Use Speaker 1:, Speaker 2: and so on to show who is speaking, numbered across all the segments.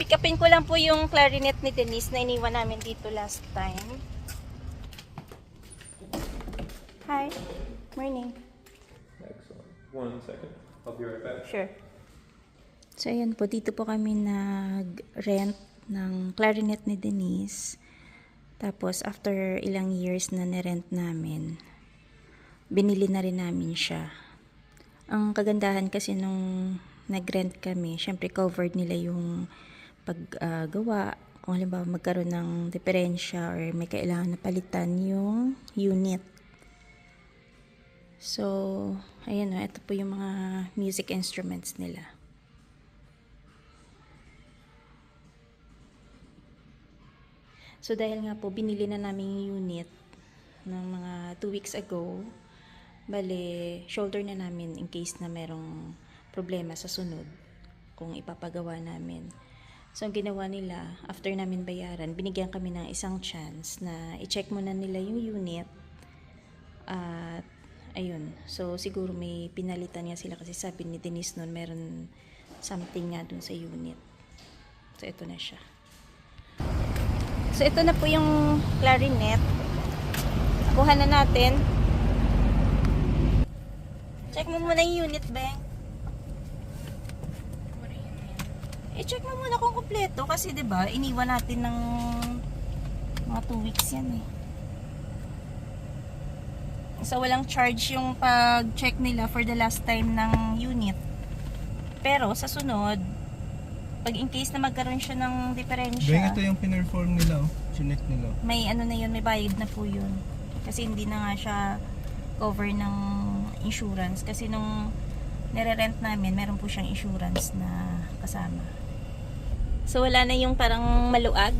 Speaker 1: Pipick upin ko lang po yung clarinet ni Denise na iniwan namin dito last time. Hi. Morning.
Speaker 2: Excellent. One second. I'll be right back.
Speaker 1: Sure. So, ayan po. Dito po kami nag-rent ng clarinet ni Denise. Tapos, after ilang years na nirent namin, binili na rin namin siya. Ang kagandahan kasi nung nag-rent kami, syempre covered nila yung paggawa. kung halimbawa magkaroon ng diferensya or may kailangan na palitan yung unit. So, ayan o, ito po yung mga music instruments nila. So, dahil nga po, binili na namin yung unit ng mga 2 weeks ago. Bale, shoulder na namin in case na merong problema sa sunod kung ipapagawa namin. So, ang ginawa nila, after namin bayaran, binigyan kami ng isang chance na i-check muna nila yung unit. At, ayun. So, siguro may pinalitan nga sila kasi sabi ni Denise noon, meron something nga dun sa unit. So, ito na siya. So, ito na po yung clarinet. Kuha na natin. Check mo muna yung unit, Beng. I-check mo muna kung kumpleto kasi 'di ba iniwan natin ng mga 2 weeks yan eh. So walang charge yung pag-check nila for the last time ng unit. Pero sa sunod, pag in case na magkaroon siya ng diferensya,
Speaker 3: ito yung pinerform nila, oh. Chinek nila.
Speaker 1: may ano na yun, may bayad na po yun. Kasi hindi na nga siya cover ng insurance. Kasi nung nire-rent namin, meron po siyang insurance na kasama. So wala na yung parang maluag.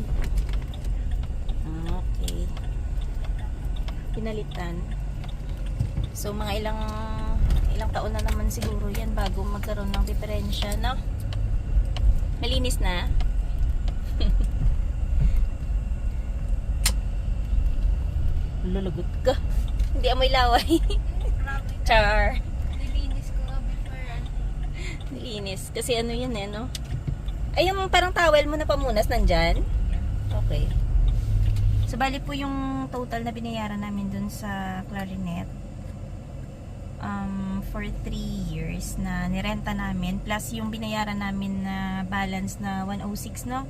Speaker 1: Ah, Okay. Pinalitan. So mga ilang ilang taon na naman siguro yan bago magkaroon ng diferensya, no? Malinis na. Lulagot ka. Hindi amoy laway. Char.
Speaker 4: Nilinis ko before ano.
Speaker 1: Nilinis. Kasi ano yan eh, no? Ay, yung parang towel mo na pamunas nandyan? Okay. So, bali po yung total na binayaran namin dun sa clarinet um, for 3 years na nirenta namin plus yung binayaran namin na balance na 106 no?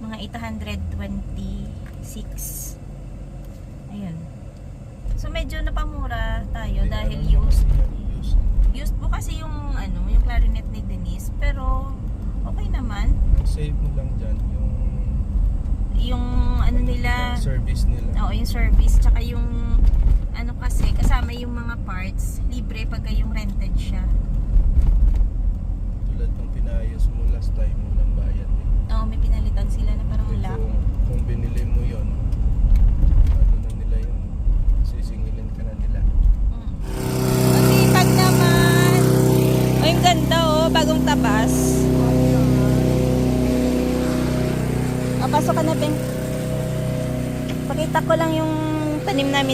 Speaker 1: Mga 826 ayun. So medyo napamura tayo dahil used. Used po kasi yung ano yung clarinet ni Denise
Speaker 3: Save mo lang dyan yung
Speaker 1: yung ano nila
Speaker 3: service nila.
Speaker 1: Oo, yung service. Tsaka yung ano kasi, kasama yung mga parts, libre pagka yung rented siya.
Speaker 3: Tulad ng pinayos mo last time, walang bayad eh.
Speaker 1: Oo, may pinalitan sila na parang
Speaker 3: Kung,
Speaker 1: lock.
Speaker 3: kung binili mo yon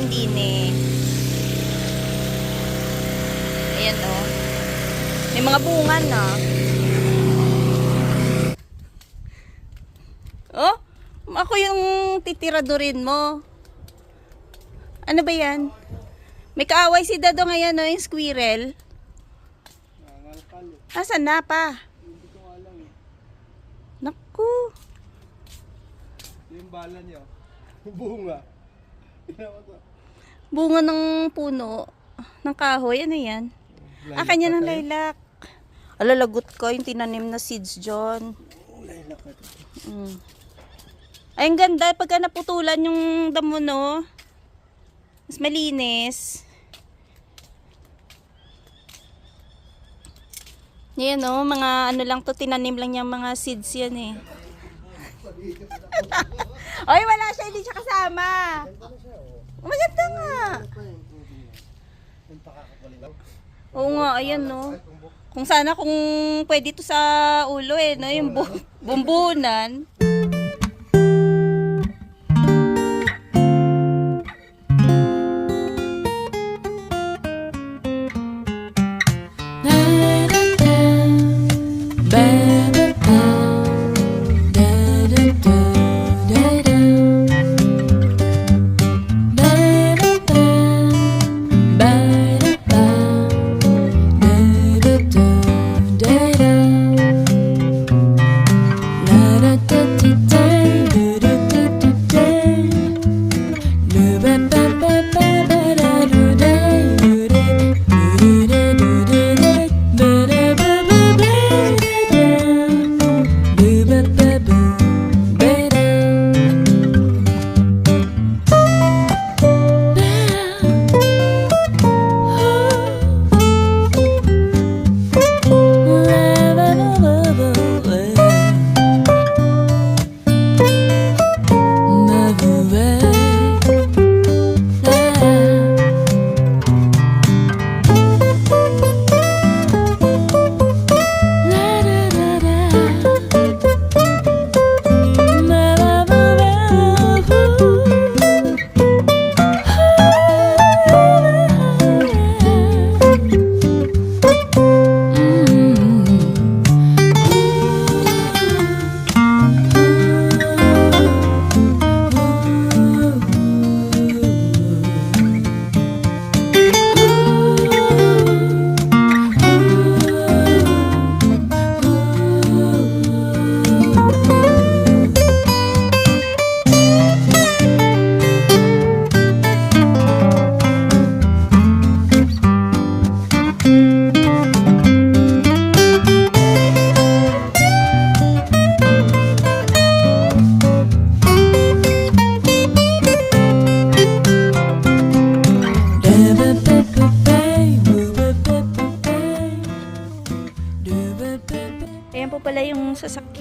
Speaker 1: din eh. Ayan oh. May mga bunga na. Oh, ako yung titiradurin mo. Ano ba yan? May kaaway si Dado ngayon, no, yung squirrel. Asan na pa? Naku.
Speaker 3: Yung bala niyo, bunga.
Speaker 1: Bunga ng puno. Ng kahoy. Ano yan? Ah, kanya ng lilac. Alalagot ko yung tinanim na seeds dyan. Mm. Ay, ang ganda. Pagka naputulan yung damo, no? Mas malinis. Yan, no? Mga ano lang to, tinanim lang yung mga seeds yan, eh. Oy, wala siya. Hindi siya kasama. Maganda nga. Oo nga, ayan, no? Kung sana kung pwede to sa ulo, eh, no? Yung bu- bumbunan.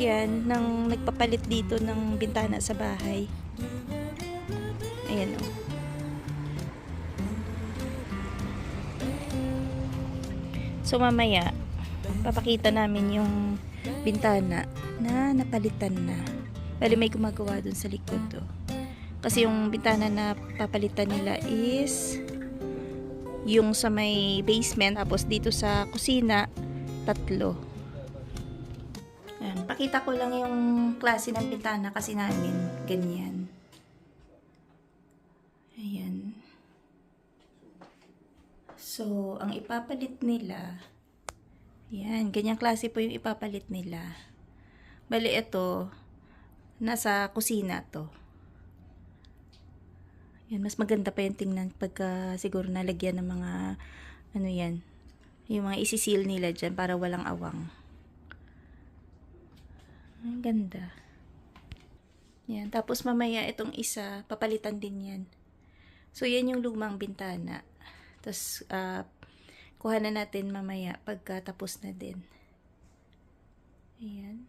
Speaker 1: Ng nagpapalit dito ng bintana sa bahay. Ayan o. So mamaya, papakita namin yung bintana na napalitan na. Bali may gumagawa dun sa likod do. Kasi yung bintana na papalitan nila is yung sa may basement tapos dito sa kusina tatlo. Pakita ko lang yung klase ng bintana kasi namin ganyan. Ayan. So, ang ipapalit nila, yan, ganyang klase po yung ipapalit nila. Bali, ito, nasa kusina to. Yan, mas maganda pa yung tingnan pagka siguro nalagyan ng mga, ano yan, yung mga isisil nila dyan para walang awang. Ang ganda. Yan, tapos mamaya itong isa, papalitan din yan. So, yan yung lumang bintana. Tapos, ah, kuha na natin mamaya pagkatapos na din. Ayan.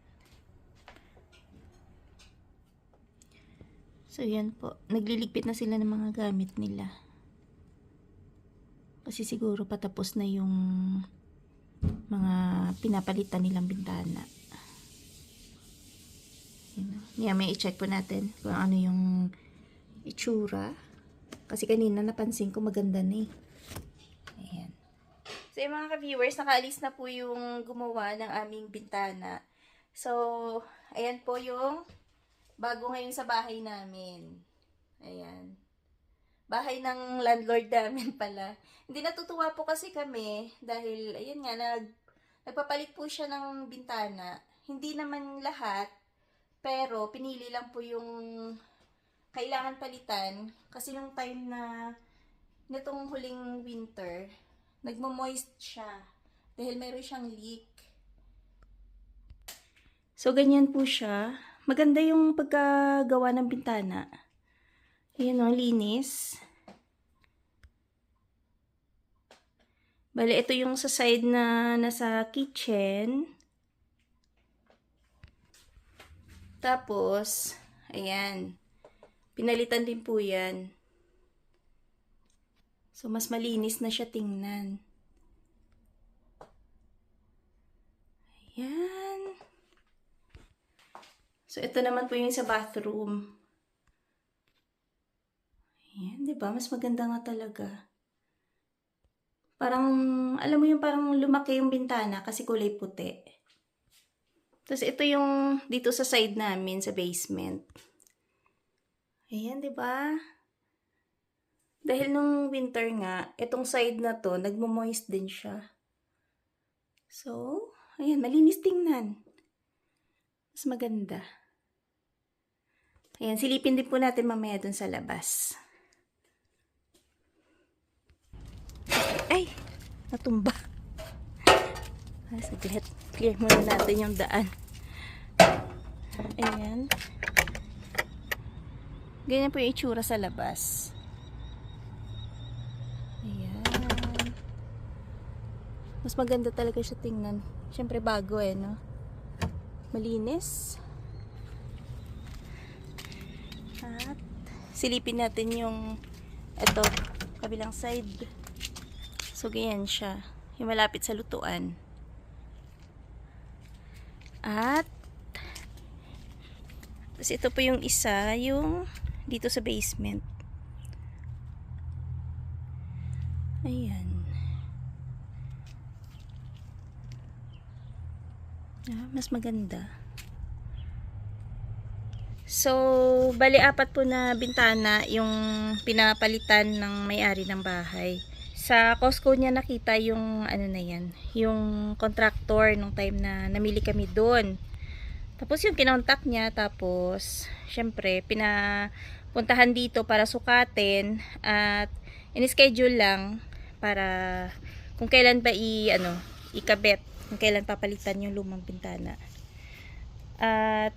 Speaker 1: So, yan po. Nagliligpit na sila ng mga gamit nila. Kasi siguro patapos na yung mga pinapalitan nilang bintana. Yan. Yan, may i-check po natin kung ano yung itsura. Kasi kanina napansin ko maganda na eh. Ayan. So, yung mga ka-viewers, nakaalis na po yung gumawa ng aming bintana. So, ayan po yung bago ngayon sa bahay namin. Ayan. Bahay ng landlord namin pala. Hindi natutuwa po kasi kami dahil, ayun nga, nag, nagpapalit po siya ng bintana. Hindi naman lahat, pero pinili lang po yung kailangan palitan. Kasi nung time na nitong huling winter, nagmo-moist siya dahil meron siyang leak. So, ganyan po siya. Maganda yung pagkagawa ng bintana. Ayan o, linis. Bale, ito yung sa side na nasa kitchen. Tapos, ayan. Pinalitan din po yan. So, mas malinis na siya tingnan. Ayan. So, ito naman po yung sa bathroom. Ayan, di ba? Mas maganda nga talaga. Parang, alam mo yung parang lumaki yung bintana kasi kulay puti. Tapos, ito yung dito sa side namin, sa basement. Ayan, di ba? Dahil nung winter nga, itong side na to, nagmo-moist din siya. So, ayan, malinis tingnan. Mas maganda. Ayan, silipin din po natin mamaya dun sa labas. Ay! Natumba. Ah, saglit. Clear muna natin yung daan. Ayan. Ganyan po yung itsura sa labas. Ayan. Mas maganda talaga siya tingnan. Siyempre bago eh, no? Malinis. At silipin natin yung ito, kabilang side. So, ganyan siya. Yung malapit sa lutuan. At tapos ito po yung isa, yung dito sa basement. Ayan. Ah, mas maganda. So, bali apat po na bintana yung pinapalitan ng may-ari ng bahay. Sa Costco niya nakita yung ano na yan, yung contractor nung time na namili kami doon. Tapos yung kinontak niya, tapos syempre pinapuntahan dito para sukatin at in-schedule lang para kung kailan ba i ano, ikabit, kung kailan papalitan yung lumang bintana. At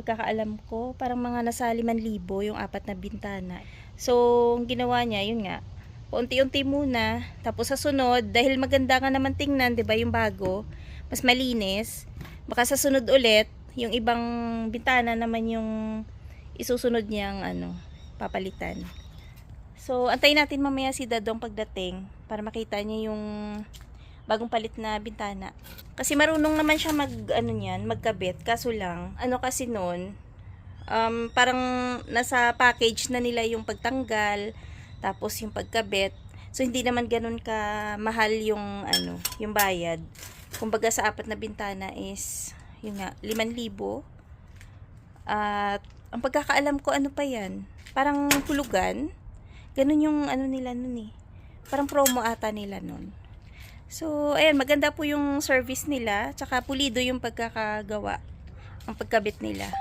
Speaker 1: pagkakaalam ko, parang mga nasa 5,000 yung apat na bintana. So, ang ginawa niya, yun nga, paunti-unti muna, tapos sa sunod, dahil maganda nga naman tingnan, 'di ba yung bago, mas malinis, baka sa sunod ulit, Yung ibang bintana naman yung isusunod niyang ano, papalitan. So, antayin natin mamaya si Dadong pagdating para makita niya yung bagong palit na bintana. Kasi marunong naman siya mag, ano niyan, magkabit. Kaso lang, ano kasi noon, um, parang nasa package na nila yung pagtanggal, tapos yung pagkabit. So, hindi naman ganun ka mahal yung, ano, yung bayad. Kumbaga sa apat na bintana is, yun nga, 5,000. At, ang pagkakaalam ko, ano pa yan? Parang hulugan. Ganun yung, ano nila nun eh. Parang promo ata nila nun. So, ayan, maganda po yung service nila. Tsaka pulido yung pagkakagawa. Ang pagkabit nila.